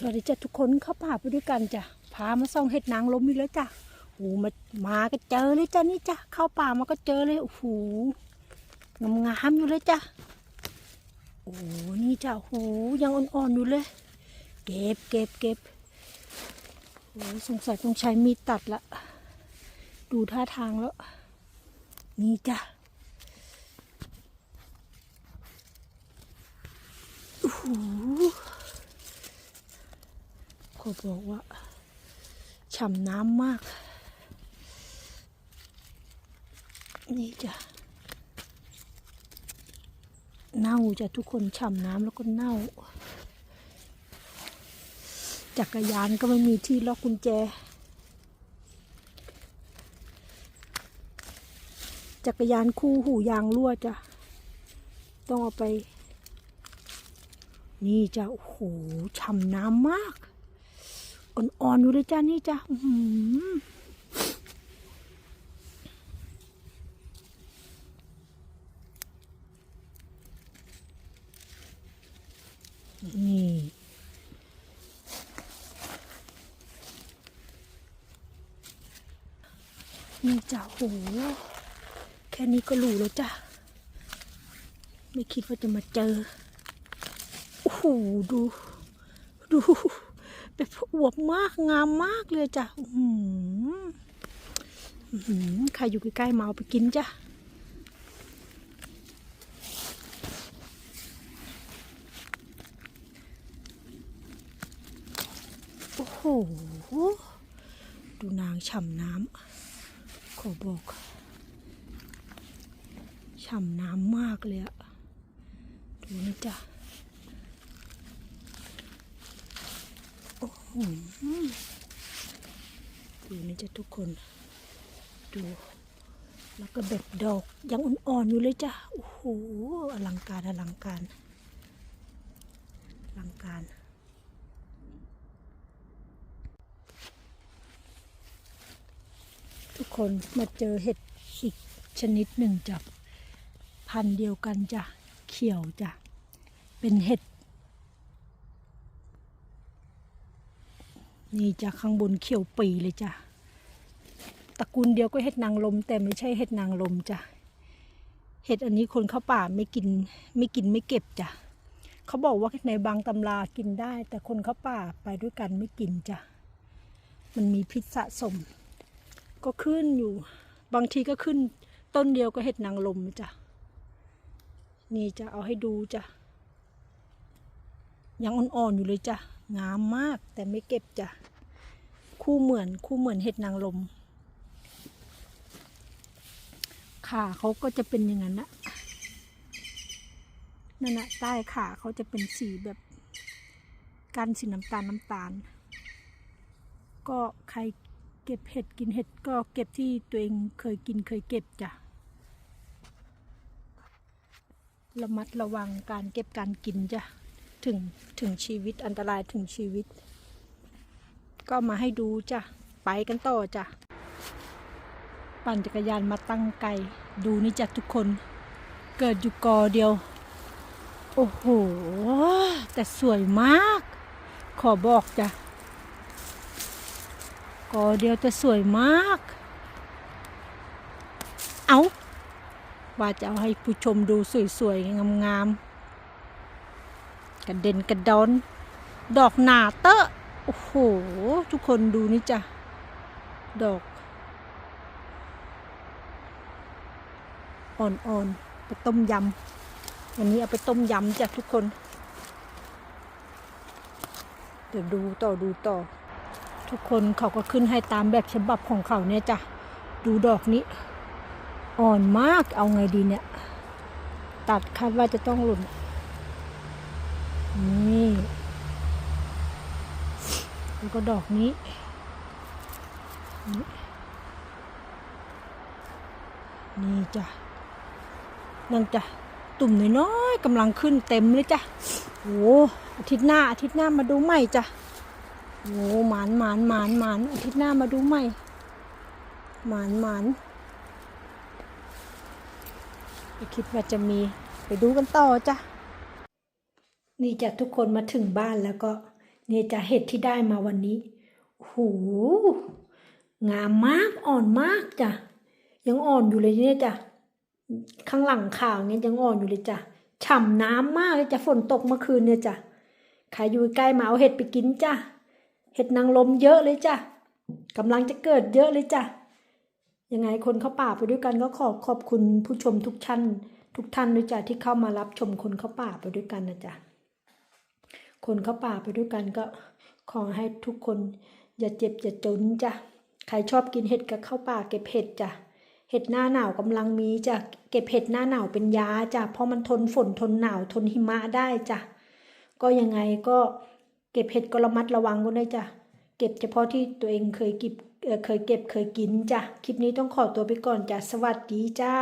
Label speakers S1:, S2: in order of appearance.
S1: สวัสดีจ้ะทุกคนเข้าป่าไปด้วยกันจ้ะพามาส่องเห็ดนางลมอีกแล้วจ้ะโอ้มามาก็เจอเลยจ้ะนี่จ้ะเข้าป่ามาก็เจอเลยโอ้โหงามงามอยู่เลยจ้ะโอ้นี่จ้ะโอ้โหยังอ่อนๆอยู่เลย เก็บเก็บเก็บโอ้สงสัยต้องใช้มีดตัดละดูท่าทางแล้ว นี่จ้ะโอ้โห อบอกว่าฉ่ำน้ำมาก นี่จ้ะเน่าจ้ะทุกคนฉ่ำน้ำแล้วก็เน่า จักรยานก็ไม่มีที่ล็อกกุญแจ จักรยานคู่หูยางรั่วจ้ะ ต้องเอาไป นี่จ้ะโอ้โหฉ่ำน้ำมาก อ่อนๆอยู่เลยจ้านี่จ้านี่นี่จ้าโหแค่นี้ก็รู้แล้วจ้าไม่คิดว่าจะมาเจอ โอ้โห ดู ดู แบบอวบมากงามมากเลยจ้ะอื้อหืออื้อหือใครอยู่ใกล้ๆมาเอาไปกินจ้ะโอ้โหดูนางฉ่ำน้ำขอบอกฉ่ำน้ำมากเลยอะดูนี่จ้ะ อืม ดูนี่จ้ะทุกคน ดู แล้วก็แบบดอกยังอ่อนๆอยู่เลยจ้ะ โอ้โห อลังการอลังการ อลังการทุกคนมาเจอเห็ดอีกชนิดหนึ่งจ้ะพันธุ์เดียวกันจ้ะเขียวจ้ะเป็นเห็ด นี่จ้ะข้างบนเขียวปีเลยจ้ะตระกูลเดียวก็เห็ดนางลม แต่ไม่ใช่เห็ดนางลมจ้ะเห็ดอันนี้คนเข้าป่าไม่กินไม่กินไม่เก็บจ้ะเขาบอกว่าในบางตำรากินได้ แต่คนเข้าป่าไปด้วยกันไม่กินจ้ะมันมีพิษสะสม ก็ขึ้นอยู่ บางทีก็ขึ้น ต้นเดียวก็เห็ดนางลมจ้ะนี่จะเอาให้ดูจ้ะยังอ่อนๆอยู่เลยจ้ะ งามมากแต่ไม่เก็บจ้ะ คู่เหมือนคู่เหมือนเห็ดนางลมขาเขาก็จะเป็นอย่างนั้นนะนั่นนะใต้ขาเขาจะเป็นสีแบบกันสีน้ำตาลน้ำตาล ก็ใครเก็บเห็ดกินเห็ดก็เก็บที่ตัวเองเคยกินเคยเก็บจ้ะระมัดระวังการเก็บการกินจ้ะ ถึงถึงชีวิตอันตรายถึงชีวิต ก็มาให้ดูจ้ะ ไปกันต่อจ้ะ ปั่นจักรยานมาตั้งไกลดูนี่จ้ะทุกคน เกิดอยู่กอเดียว โอ้โห แต่สวยมาก ขอบอกจ้ะ กอเดียวแต่สวยมาก เอาว่าจะเอาให้ผู้ชมดูสวยๆงามๆ กระเด็นกระดอน ดอกหนาเตอะโอ้โห ทุกคนดูนี่จ้ะ ดอก อ่อนๆ ไปต้มยำ วันนี้เอาไปต้มยำจ้ะทุกคน เดี๋ยวดูต่อดูต่อ ทุกคนเขาก็ขึ้นให้ตามแบบฉบับของเขาเนี่ยจ้ะ ดูดอกนี้ อ่อนมาก เอาไงดีเนี่ย ตัดคาดว่าจะต้องหล่น นี่ แล้วก็ดอกนี้นี่นี่จ้ะนั่นจ้ะ ตุ่มน้อยๆกำลังขึ้นเต็มเลยจ้ะโอ้อาทิตย์หน้าอาทิตย์หน้ามาดูใหม่จ้ะโอ้หมานหมานหมานหมานอาทิตย์หน้ามาดูใหม่หมานหมานไม่คิดว่าจะมีไปดูกันต่อจ้ะ นี่จะทุกคนมาถึงบ้านแล้วก็ นี่จะเห็ดที่ได้มาวันนี้โอ้โหงามมากอ่อนมากจ้ะยังอ่อนอยู่เลยเนี่ยจ้ะข้างหลังข่าวเนี่ยยังอ่อนอยู่เลยจ้ะฉ่ำน้ำมากเลยจ้ะฝนตกเมื่อคืนเนี่ยจ้ะใครอยู่ใกล้มาเอาเห็ดไปกินจ้ะเห็ดนางรมเยอะเลยจ้ะกำลังจะเกิดเยอะเลยจ้ะยังไงคนเข้าป่าไปด้วยกันก็ขอขอบคุณผู้ชมทุกท่านทุกท่านด้วยจ้ะที่เข้ามารับชมคนเข้าป่าไปด้วยกันนะจ้ะ คนเข้าป่าไปด้วยกันก็ขอให้ทุกคนอย่าเจ็บอย่าจนจ้ะใครชอบกินเห็ดก็เข้าป่าเก็บเห็ดจ้ะเห็ดหน้าหนาวกำลังมีจ้ะเก็บเห็ดหน้าหนาวเป็นยาจ้ะเพราะมันทนฝนทนหนาวทนหิมะได้จ้ะก็ยังไงก็เก็บเห็ดก็ระมัดระวังกันด้วยจ้ะเก็บเฉพาะที่ตัวเองเคยเก็บเอ่อเคยเก็บเคยกินจ้ะคลิปนี้ต้องขอตัวไปก่อนจ้ะสวัสดีจ้า